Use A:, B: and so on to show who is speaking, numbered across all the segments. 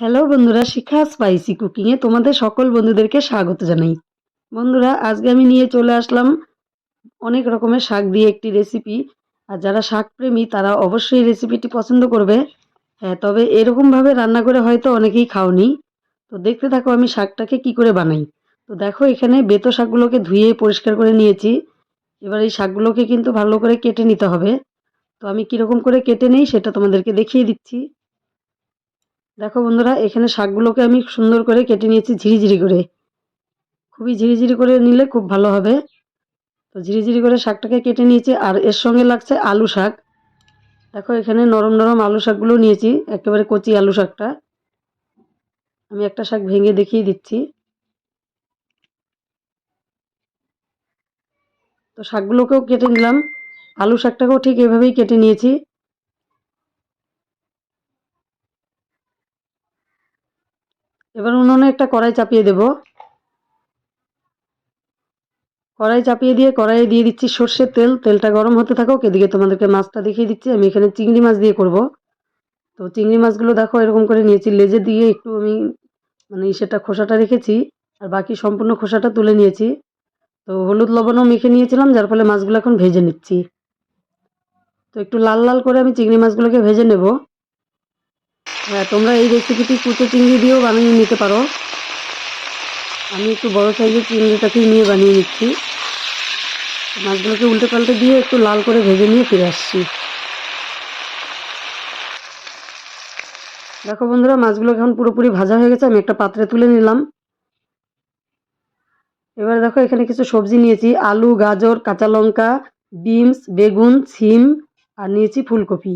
A: Hello বন্ধুরা, শিখা spicy কুকিংয়ে তোমাদের সকল বন্ধুদেরকে স্বাগত জানাই। বন্ধুরা, আজকে আমি নিয়ে চলে আসলাম অনেক রকমের শাক দিয়ে একটি রেসিপি আর যারা শাক প্রেমী তারা অবশ্যই রেসিপিটি পছন্দ করবে। হ্যাঁ তবে এরকমভাবে রান্না করে হয়তো অনেকেই খাওনি। তো দেখতে থাকো আমি শাকটাকে কি করে বানাই। তো দেখো, এখানে বেতো শাকগুলোকে ধুয়ে পরিষ্কার করে নিয়েছি। এবার এই শাকগুলোকে কিন্তু ভালো করে কেটে নিতে হবে। তো আমি কীরকম করে কেটে নেই সেটা তোমাদেরকে দেখিয়ে দিচ্ছি। দেখো বন্ধুরা, এখানে শাকগুলোকে আমি সুন্দর করে কেটে নিয়েছি ঝিরিঝিরি করে। খুবই ঝিরিঝিরি করে নিলে খুব ভালো হবে। তো ঝিরিঝিরি করে শাকটাকে কেটে নিয়েছি, আর এর সঙ্গে লাগছে আলু শাক। দেখো, এখানে নরম নরম আলু শাকগুলো নিয়েছি, একেবারে কচি আলু শাকটা। আমি একটা শাক ভেঙে দেখিয়ে দিচ্ছি। তো শাকগুলোকেও কেটে নিলাম। আলু শাকটাকেও ঠিক এভাবেই কেটে নিয়েছি। এবার উনুনে একটা কড়াই চাপিয়ে দেব। কড়াই চাপিয়ে দিয়ে কড়াইয়ে দিয়ে দিচ্ছি সর্ষের তেল। তেলটা গরম হতে থাকুক, এদিকে তোমাদেরকে মাছটা দেখিয়ে দিচ্ছি। আমি এখানে চিংড়ি মাছ দিয়ে করব। তো চিংড়ি মাছগুলো দেখো এরকম করে নিয়েছি, লেজে দিয়ে একটু আমি মানে সেটা খোসাটা রেখেছি, আর বাকি সম্পূর্ণ খোসাটা তুলে নিয়েছি। তো হলুদ লবণও মেখে নিয়েছিলাম, যার ফলে মাছগুলো এখন ভেজে নিচ্ছি। তো একটু লাল লাল করে আমি চিংড়ি মাছগুলোকে ভেজে নেব। তোমরা এই রেসিপিটি কুচো চিংড়ি দিয়েও বানিয়ে নিতে পারো। আমি একটু বড় সাইজের চিংড়িটাকেই নিয়ে বানিয়ে নিচ্ছি। মাছগুলোকে উল্টে পাল্টে দিয়ে একটু লাল করে ভেজে নিয়ে ফিরে আসছি। দেখো বন্ধুরা, মাছগুলো এখন পুরোপুরি ভাজা হয়ে গেছে, আমি একটা পাত্রে তুলে নিলাম। এবার দেখো, এখানে কিছু সবজি নিয়েছি। আলু, গাজর, কাঁচা লঙ্কা, বিনস, বেগুন, সিম, আর নিয়েছি ফুলকপি।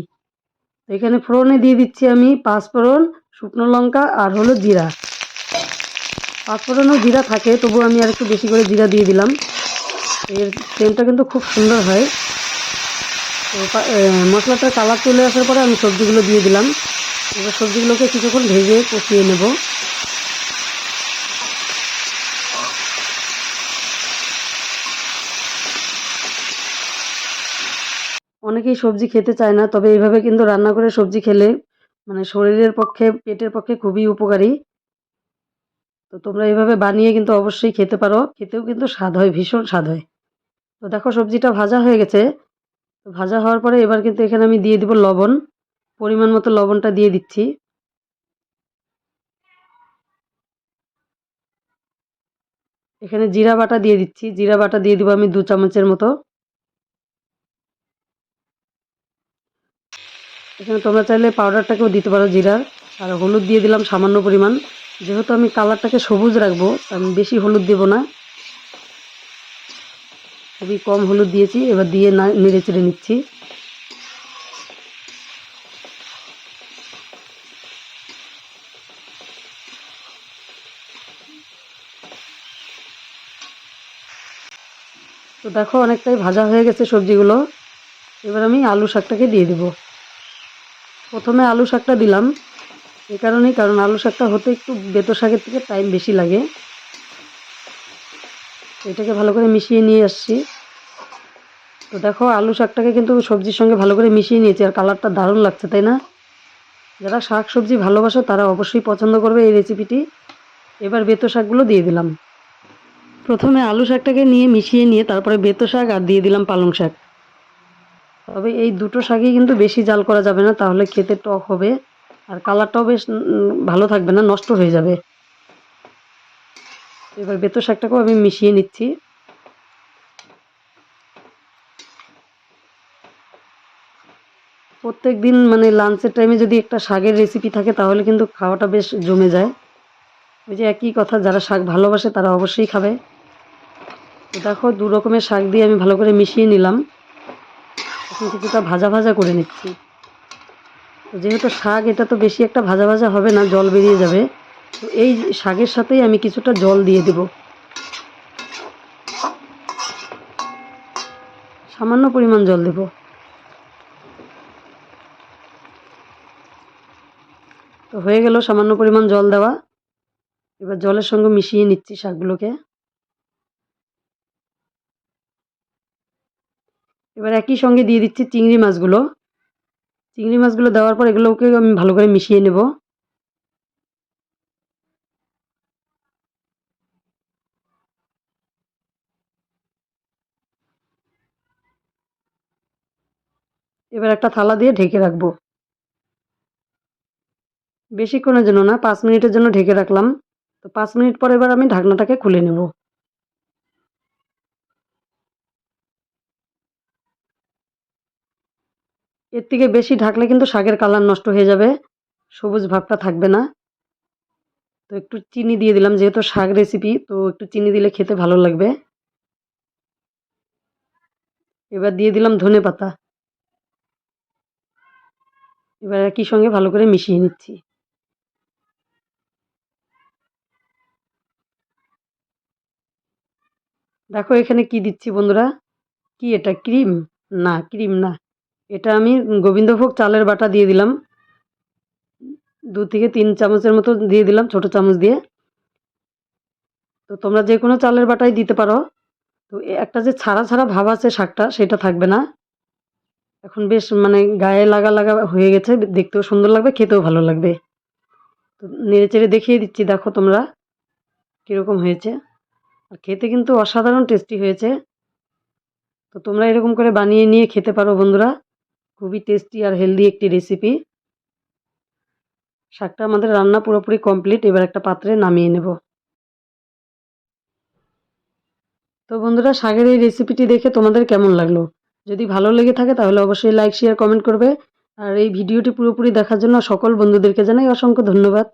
A: এখানে ফোড়নে দিয়ে দিচ্ছি আমি পাঁচফোড়ন শুকনো লঙ্কা আর হলো জিরা। পাঁচফোড়নও জিরা থাকে, তবু আমি আর একটু বেশি করে জিরা দিয়ে দিলাম। এর তেলটা কিন্তু খুব সুন্দর হয়। তো মশলাটার কালার চলে আসার পরে আমি সবজিগুলো দিয়ে দিলাম। এবার সবজিগুলোকে কিছুক্ষণ ভেজে কষিয়ে নেব। অনেকেই সবজি খেতে চায় না, তবে এইভাবে কিন্তু রান্না করে সবজি খেলে মানে শরীরের পক্ষে, পেটের পক্ষে খুবই উপকারী। তো তোমরা এইভাবে বানিয়ে কিন্তু অবশ্যই খেতে পারো। খেতেও কিন্তু স্বাদ হয়, ভীষণ স্বাদ হয়। তো দেখো সবজিটা ভাজা হয়ে গেছে। তো ভাজা হওয়ার পরে এবার কিন্তু এখানে আমি দিয়ে দিব লবণ। পরিমাণ মতো লবণটা দিয়ে দিচ্ছি। এখানে জিরা বাটা দিয়ে দিচ্ছি। জিরা বাটা দিয়ে দিব আমি দু চামচের মতো। এখানে তোমরা চাইলে পাউডারটাকেও দিতে পারো জিরার। আর হলুদ দিয়ে দিলাম সামান্য পরিমাণ। যেহেতু আমি কালারটাকে সবুজ রাখব আমি বেশি হলুদ দেব না। খুবই কম হলুদ দিয়েছি, এবার দিয়ে না নেড়ে চেড়ে নিচ্ছি। তো দেখো অনেকটাই ভাজা হয়ে গেছে সবজিগুলো। এবার আমি আলু শাকটাকে দিয়ে দেবো। প্রথমে আলু শাকটা দিলাম, এ কারণেই, কারণ আলু শাকটা হতে একটু বেতো শাকের থেকে টাইম বেশি লাগে। এটাকে ভালো করে মিশিয়ে নিয়ে আসছি। তো দেখো, আলু শাকটাকে কিন্তু সবজির সঙ্গে ভালো করে মিশিয়ে নিয়েছি, আর কালারটা দারুণ লাগছে, তাই না? যারা শাক সবজি ভালোবাসো, তারা অবশ্যই পছন্দ করবে এই রেসিপিটি। এবার বেতো শাকগুলো দিয়ে দিলাম। প্রথমে আলু শাকটাকে নিয়ে মিশিয়ে নিয়ে, তারপরে বেতো শাক আর দিয়ে দিলাম পালং শাক। তবে এই দুটো শাকই কিন্তু বেশি জাল করা যাবে না, তাহলে খেতে টক হবে। আর কালারটাও বেশ ভালো থাকবে না, নষ্ট হয়ে যাবে। এবার বেতর শাকটাকেও আমি মিশিয়ে নিচ্ছি। প্রত্যেক দিন মানে লাঞ্চের টাইমে যদি একটা শাকের রেসিপি থাকে, তাহলে কিন্তু খাওয়াটা বেশ জমে যায়। ওই যে একই কথা, যারা শাক ভালোবাসে তারা অবশ্যই খাবে। দেখো, দু রকমের শাক দিয়ে আমি ভালো করে মিশিয়ে নিলাম। এখন কিছুটা ভাজা ভাজা করে নিচ্ছি। যেহেতু শাক, এটা তো বেশি একটা ভাজা ভাজা হবে না, জল বেরিয়ে যাবে। তো এই শাকের সাথেই আমি কিছুটা জল দিয়ে দেব। সামান্য পরিমাণ জল দেব। তো হয়ে গেল সামান্য পরিমাণ জল দেওয়া। এবার জলের সঙ্গে মিশিয়ে নিচ্ছি শাকগুলোকে। এবার একই সঙ্গে দিয়ে দিচ্ছি চিংড়ি মাছগুলো। চিংড়ি মাছগুলো দেওয়ার পর এগুলোকে আমি ভালো করে মিশিয়ে নেব। এবার একটা থালা দিয়ে ঢেকে রাখব। বেশিক্ষণের জন্য না, পাঁচ মিনিটের জন্য ঢেকে রাখলাম। তো পাঁচ মিনিট পর এবার আমি ঢাকনাটাকে খুলে নেব। এর থেকে বেশি ঢাকলে কিন্তু শাকের কালার নষ্ট হয়ে যাবে। সবুজ ভাবটা থাকবে না। তো একটু চিনি দিয়ে দিলাম, যেহেতু শাক রেসিপি তো একটু চিনি দিলে খেতে ভালো লাগবে। এবার দিয়ে দিলাম ধনে পাতা। এবার একই সঙ্গে ভালো করে মিশিয়ে নিচ্ছি। দেখো এখানে কি দিচ্ছি বন্ধুরা? কি এটা? ক্রিম? না ক্রিম না। এটা আমি গোবিন্দভোগ চালের বাটা দিয়ে দিলাম। দু থেকে তিন চামচের মতো দিয়ে দিলাম ছোট চামচ দিয়ে। তো তোমরা যে কোনো চালের বাটাই দিতে পারো। তো একটা যে ছাড়া ছাড়া ভাব আছে শাকটা, সেটা থাকবে না। এখন বেশ মানে গায়ে লাগা লাগা হয়ে গেছে, দেখতেও সুন্দর লাগবে, খেতেও ভালো লাগবে। তো নেড়ে চেড়ে দেখিয়ে দিচ্ছি, দেখো তোমরা কীরকম হয়েছে। আর খেতে কিন্তু অসাধারণ টেস্টি হয়েছে। তো তোমরা এরকম করে বানিয়ে নিয়ে খেতে পারো বন্ধুরা। খুবই টেস্টি আর হেলদি একটি রেসিপি শাকটা আমাদের রান্না পুরোপুরি কমপ্লিট এবার একটা পাত্রে নামিয়ে নেব। তো বন্ধুরা, শাকের এই রেসিপিটি দেখে তোমাদের কেমন লাগল? যদি ভালো লেগে থাকে, তাহলে অবশ্যই লাইক শেয়ার কমেন্ট করবে। আর এই ভিডিওটি পুরোপুরি দেখার জন্য সকল বন্ধুদেরকে জানাই অসংখ্য ধন্যবাদ।